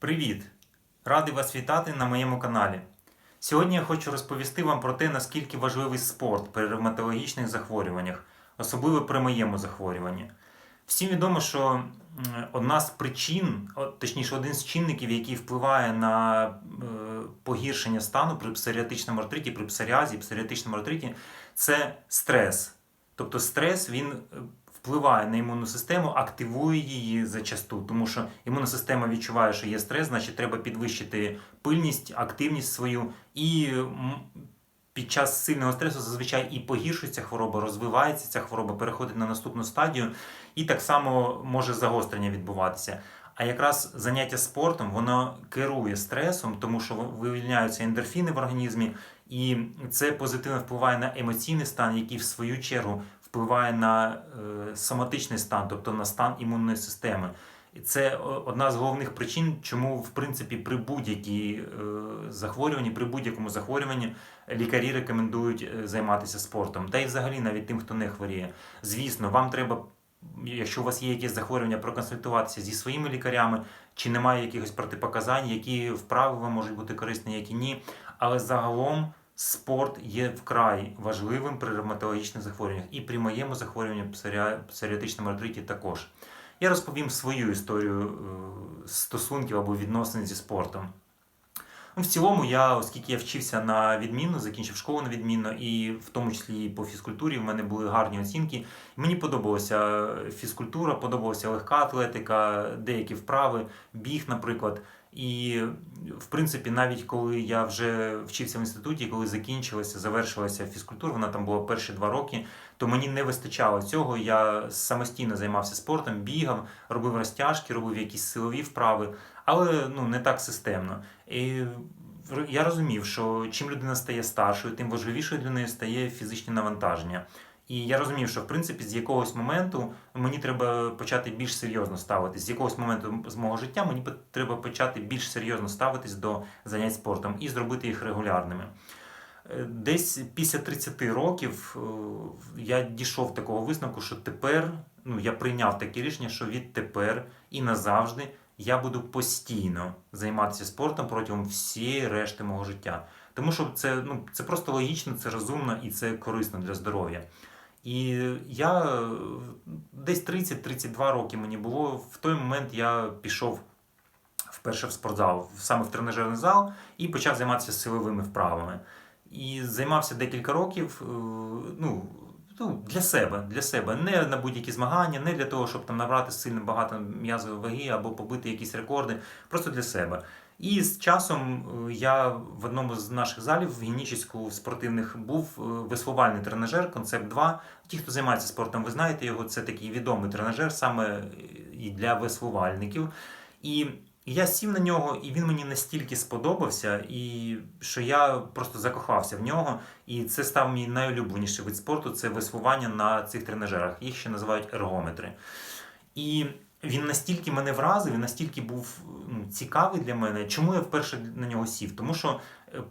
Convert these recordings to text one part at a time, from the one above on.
Привіт! Радий вас вітати на моєму каналі. Сьогодні я хочу розповісти вам про те, наскільки важливий спорт при ревматологічних захворюваннях, особливо при моєму захворюванні. Всім відомо, що одна з причин, точніше, один з чинників, який впливає на е, погіршення стану при псоріатичному артриті, при псоріазі, псоріатичному артриті, це стрес. Тобто стрес він е, впливає на імунну систему, активує її зачасту, тому що імунна система відчуває, що є стрес, значить треба підвищити пильність, активність свою і під час сильного стресу зазвичай і погіршується хвороба, розвивається ця хвороба, переходить на наступну стадію, і так само може загострення відбуватися. А якраз заняття спортом воно керує стресом, тому що вивільняються ендорфіни в організмі, і це позитивно впливає на емоційний стан, який в свою чергу впливає на е, соматичний стан, тобто на стан імунної системи. І це одна з головних причин, чому в принципі при будь-якій е, захворюванні, при будь-якому захворюванні лікарі рекомендують е, займатися спортом. Та й взагалі навіть тим, хто не хворіє. Звісно, вам треба, якщо у вас є якісь захворювання, проконсультуватися зі своїми лікарями, чи немає якихось протипоказань, які вправи вам можуть бути корисні, які ні. Але загалом спорт є вкрай важливим при ревматологічних захворюваннях. І при моєму захворюванні псоріа- псоріатичному артриті також. Я розповім свою історію е, стосунків або відносин зі спортом. В цілому, я, оскільки я вчився на відмінно, закінчив школу на відмінно, і в тому числі і по фізкультурі в мене були гарні оцінки. Мені подобалася фізкультура, подобалася легка атлетика, деякі вправи, біг, наприклад. І, в принципі, навіть коли я вже вчився в інституті, коли закінчилася, завершилася фізкультура, вона там була перші два роки, то мені не вистачало цього. Я самостійно займався спортом, бігав, робив розтяжки, робив якісь силові вправи, але ну, не так системно. І я розумів, що чим людина стає старшою, тим важливішою для неї стає фізичне навантаження. І я розумів, що в принципі з якогось моменту мені треба почати більш серйозно ставитись. З якогось моменту з мого життя мені треба почати більш серйозно ставитись до занять спортом і зробити їх регулярними. Е, Десь після 30 років е, я дійшов такого висновку, що тепер ну, я прийняв таке рішення, що відтепер і назавжди я буду постійно займатися спортом протягом всієї решти мого життя. Тому що це, ну, це просто логічно, це розумно і це корисно для здоров'я. І я е, десь 30-32 роки мені було. В той момент я пішов вперше в спортзал, саме в тренажерний зал, і почав займатися силовими вправами. І займався декілька років. е, Ну, ну, для себе, для себе, не на будь-які змагання, не для того, щоб там набрати сильно багато м'язової ваги або побити якісь рекорди, просто для себе. І з часом е, я в одному з наших залів в Генічеську спортивних був е, веслувальний тренажер, концепт 2. Ті, хто займається спортом, ви знаєте його, це такий відомий тренажер саме е, і для веслувальників. І я сів на нього, і він мені настільки сподобався, і що я просто закохався в нього. І це став мій найулюбленіший вид спорту це веслування на цих тренажерах. Їх ще називають ергометри. І він настільки мене вразив, він настільки був ну, цікавий для мене. Чому я вперше на нього сів? Тому що е,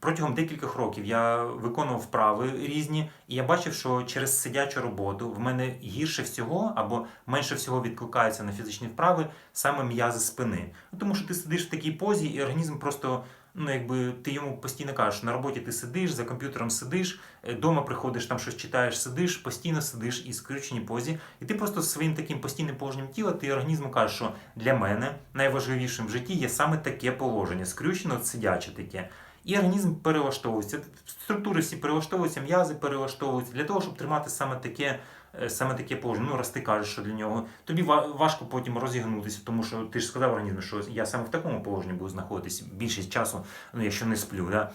протягом декількох років я виконував вправи різні, і я бачив, що через сидячу роботу в мене гірше всього або менше всього відкликаються на фізичні вправи саме м'язи спини. Ну, тому що ти сидиш в такій позі, і організм просто. Ну, якби ти йому постійно кажеш, на роботі ти сидиш, за комп'ютером сидиш, вдома приходиш, там щось читаєш, сидиш, постійно сидиш і скрюченій позі. І ти просто своїм таким постійним положенням тіла, ти організму кажеш, що для мене найважливішим в житті є саме таке положення, скрючено, сидяче таке. І організм перелаштовується. Структури всі перелаштовуються, м'язи перелаштовуються для того, щоб тримати саме таке, е, саме таке положення. Ну, раз ти кажеш, що для нього тобі важко потім розігнутися, тому що ти ж сказав організму, що я саме в такому положенні буду знаходитись більшість часу, ну якщо не сплю. Да?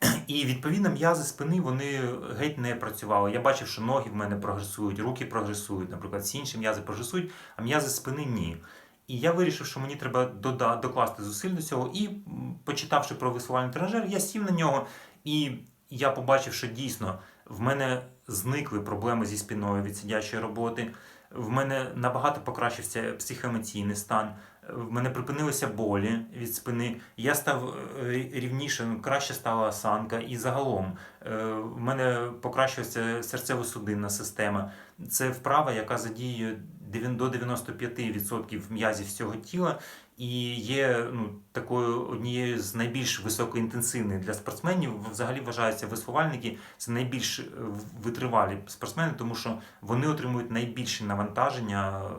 І відповідно м'язи спини вони геть не працювали. Я бачив, що ноги в мене прогресують, руки прогресують, наприклад, всі інші м'язи прогресують, а м'язи спини ні. І я вирішив, що мені треба докласти зусиль до цього. І почитавши про веслувальний тренажер, я сів на нього, і я побачив, що дійсно в мене зникли проблеми зі спиною від сидячої роботи. В мене набагато покращився психоемоційний стан. В мене припинилися болі від спини. Я став е, рівніше, ну, краще стала осанка. І загалом е, в мене покращилася серцево-судинна система. Це вправа, яка задіює до 95% м'язів всього тіла і є ну, такою однією з найбільш високоінтенсивних для спортсменів. Взагалі вважаються веслувальники це найбільш е, витривалі спортсмени, тому що вони отримують найбільше навантаження.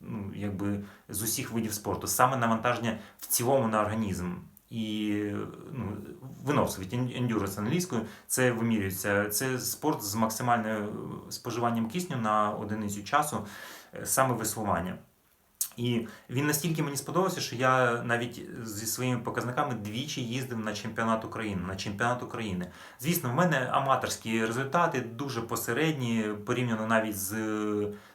Ну, якби з усіх видів спорту, саме навантаження в цілому на організм. І ну, виносливість, ендюрес англійською, це вимірюється. Це спорт з максимальним споживанням кисню на одиницю часу, е, саме веслування. І він настільки мені сподобався, що я навіть зі своїми показниками двічі їздив на чемпіонат України. На чемпіонат України. Звісно, в мене аматорські результати дуже посередні, порівняно навіть з,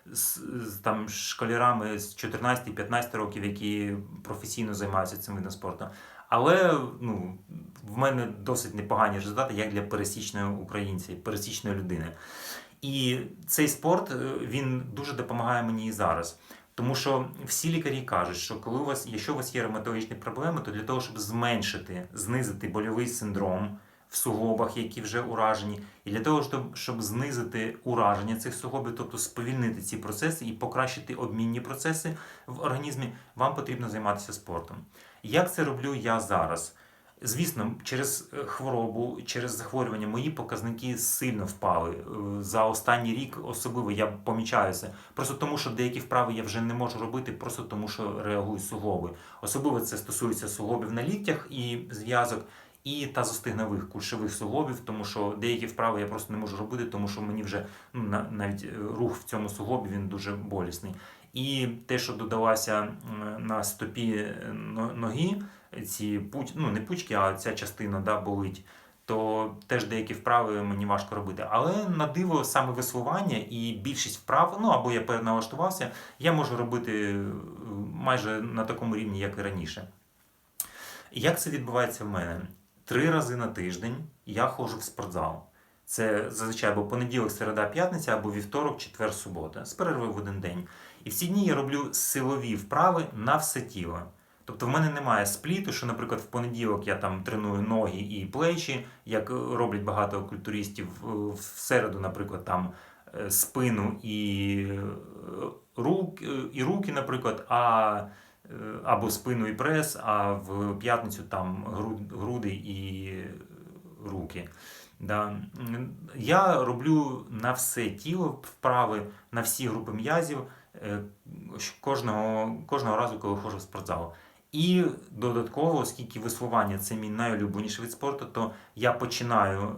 з, з там школярами з 14-15 років, які професійно займаються цим видом спорту. Але ну, в мене досить непогані результати, як для пересічного українця, пересічної людини. І цей спорт е, він дуже допомагає мені і зараз. Тому що всі лікарі кажуть, що коли у вас, якщо у вас є ревматологічні проблеми, то для того, щоб зменшити, знизити больовий синдром в суглобах, які вже уражені, і для того, щоб, щоб знизити ураження цих суглобів, тобто сповільнити ці процеси і покращити обмінні процеси в організмі, вам потрібно займатися спортом. Як це роблю я зараз? Звісно, через е, хворобу, через захворювання мої показники сильно впали. Е, За останній рік особливо я помічаю це. Просто тому, що деякі вправи я вже не можу робити, просто тому, що реагують суглоби. Особливо це стосується суглобів на ліктях і зв'язок, і тазостигнових кульшових суглобів, тому що деякі вправи я просто не можу робити, тому що мені вже ну, навіть е, рух в цьому суглобі він дуже болісний. І те, що додалася на стопі е, ноги, ці пуч, ну не пучки, а ця частина да, болить, то теж деякі вправи мені важко робити. Але на диво саме веслування і більшість вправ, ну або я переналаштувався, я можу робити е, майже на такому рівні, як і раніше. Як це відбувається в мене? Три рази на тиждень я ходжу в спортзал. Це зазвичай або понеділок, середа, п'ятниця, або вівторок, четвер, субота, з перервою в один день. І в ці дні я роблю силові вправи на все тіло. Тобто в мене немає спліту, що, наприклад, в понеділок я там треную ноги і плечі, як роблять багато культуристів. В- середу, наприклад, там е, спину і е, рук, е, і руки, наприклад, а або спину і прес, а в п'ятницю там груди і руки. Да. Я роблю на все тіло вправи, на всі групи м'язів кожного, кожного разу, коли ходжу в спортзал. І додатково, оскільки веслування це мій найулюбленіший вид спорту, то я починаю е,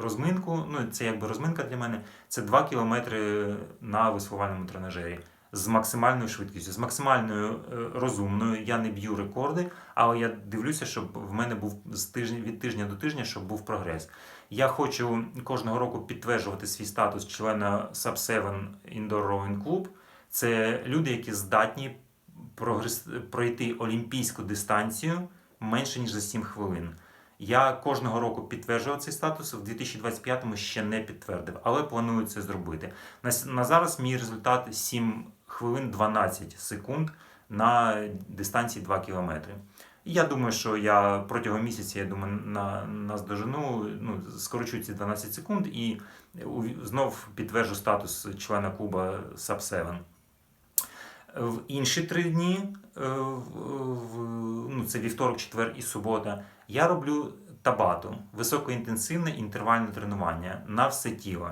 розминку. Ну, це якби розминка для мене. Це 2 кілометри на веслувальному тренажері з максимальною швидкістю, з максимальною е, розумною. Я не б'ю рекорди, але я дивлюся, щоб в мене був з тижня від тижня до тижня, щоб був прогрес. Я хочу кожного року підтверджувати свій статус члена Sub 7 Indoor Rowing Club. Це люди, які здатні пройти олімпійську дистанцію менше ніж за 7 хвилин. Я кожного року підтверджував цей статус, в 2025-му ще не підтвердив, але планую це зробити. На зараз мій результат 7 хвилин 12 секунд на дистанції 2 кілометри. Я думаю, що я протягом місяця, я думаю, на, наздожену, ну, скорочу ці 12 секунд і знов підтверджу статус члена клуба Sub 7. В інші три дні, е, в- ну, це вівторок, четвер і субота, я роблю табату, високоінтенсивне інтервальне тренування на все тіло.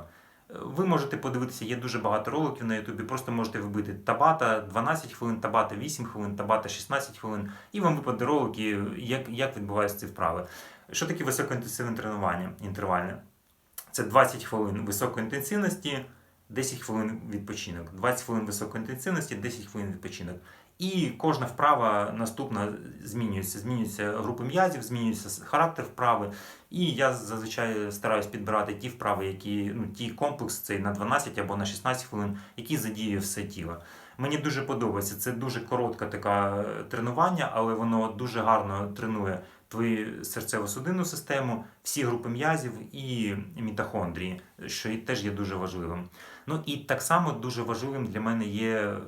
Ви можете подивитися, є дуже багато роликів на Ютубі, просто можете вбити табата 12 хвилин, табата 8 хвилин, табата 16 хвилин, і вам випаде ролики, як, як відбуваються ці вправи. Що таке високоінтенсивне тренування інтервальне? Це 20 хвилин високої інтенсивності, 10 хвилин відпочинок. 20 хвилин високої інтенсивності, 10 хвилин відпочинок. І кожна вправа наступна змінюється. Змінюються групи м'язів, змінюється характер вправи. І я зазвичай стараюсь підбирати ті вправи, які ну, ті комплекс цей на 12 або на 16 хвилин, які задіює все тіло. Мені дуже подобається. Це дуже коротке таке тренування, але воно дуже гарно тренує твою серцево-судинну систему, всі групи м'язів і мітохондрії, що теж є дуже важливим. Ну і так само дуже важливим для мене є е,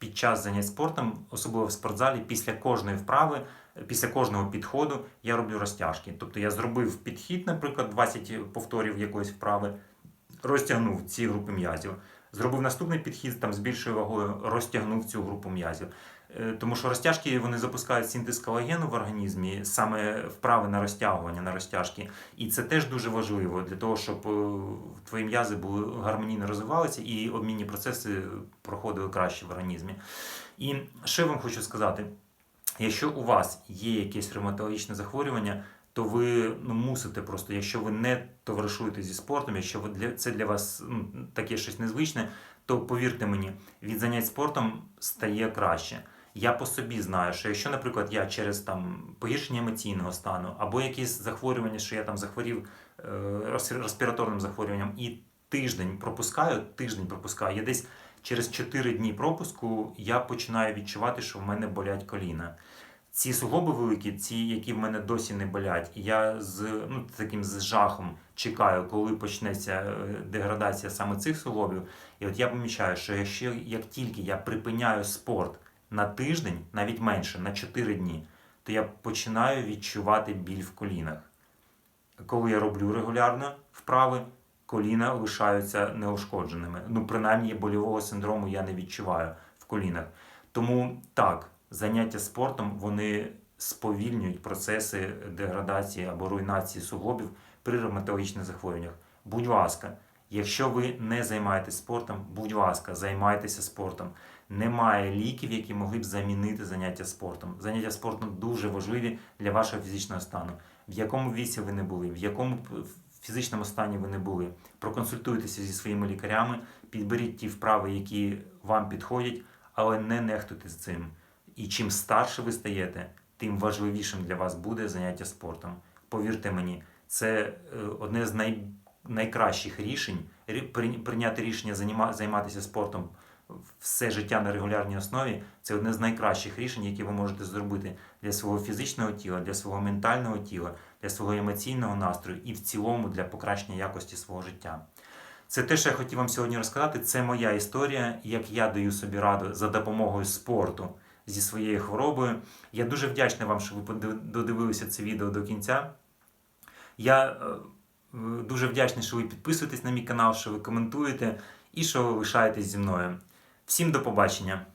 під час занять спортом, особливо в спортзалі, після кожної вправи, після кожного підходу я роблю розтяжки. Тобто я зробив підхід, наприклад, 20 повторів якоїсь вправи, розтягнув ці групи м'язів. Зробив наступний підхід там з більшою вагою, розтягнув цю групу м'язів. Е, Тому що розтяжки вони запускають синтез колагену в організмі, саме вправи на розтягування, на розтяжки. І це теж дуже важливо для того, щоб е, твої м'язи були гармонійно розвивалися і обмінні процеси проходили краще в організмі. І що вам хочу сказати: якщо у вас є якесь ревматологічне захворювання, то ви ну, мусите просто, якщо ви не товаришуєте зі спортом, якщо ви для це для вас ну, таке щось незвичне, то повірте мені, від занять спортом стає краще. Я по собі знаю, що якщо, наприклад, я через там погіршення емоційного стану або якісь захворювання, що я там захворів е, респіраторним захворюванням, і тиждень пропускаю, тиждень пропускаю, я десь через 4 дні пропуску я починаю відчувати, що в мене болять коліна. Ці суглоби великі, ці, які в мене досі не болять, і я з ну, таким з жахом чекаю, коли почнеться е, деградація саме цих суглобів. І от я помічаю, що якщо як тільки я припиняю спорт на тиждень, навіть менше, на 4 дні, то я починаю відчувати біль в колінах. Коли я роблю регулярно вправи, коліна лишаються неушкодженими. Ну, принаймні, больового синдрому я не відчуваю в колінах. Тому так, заняття спортом вони сповільнюють процеси деградації або руйнації суглобів при ревматологічних захворюваннях. Будь ласка, якщо ви не займаєтесь спортом, будь ласка, займайтеся спортом. Немає ліків, які могли б замінити заняття спортом. Заняття спортом дуже важливі для вашого фізичного стану. В якому віці ви не були, в якому фізичному стані ви не були. Проконсультуйтеся зі своїми лікарями, підберіть ті вправи, які вам підходять, але не нехтуйте з цим. І чим старше ви стаєте, тим важливішим для вас буде заняття спортом. Повірте мені, це е, одне з най, найкращих рішень прийняти рішення займатися спортом все життя на регулярній основі. Це одне з найкращих рішень, які ви можете зробити для свого фізичного тіла, для свого ментального тіла, для свого емоційного настрою і в цілому для покращення якості свого життя. Це те, що я хотів вам сьогодні розказати. Це моя історія, як я даю собі раду за допомогою спорту зі своєю хворобою. Я дуже вдячний вам, що ви додивилися це відео до кінця. Я е, дуже вдячний, що ви підписуєтесь на мій канал, що ви коментуєте і що ви лишаєтесь зі мною. Всім до побачення!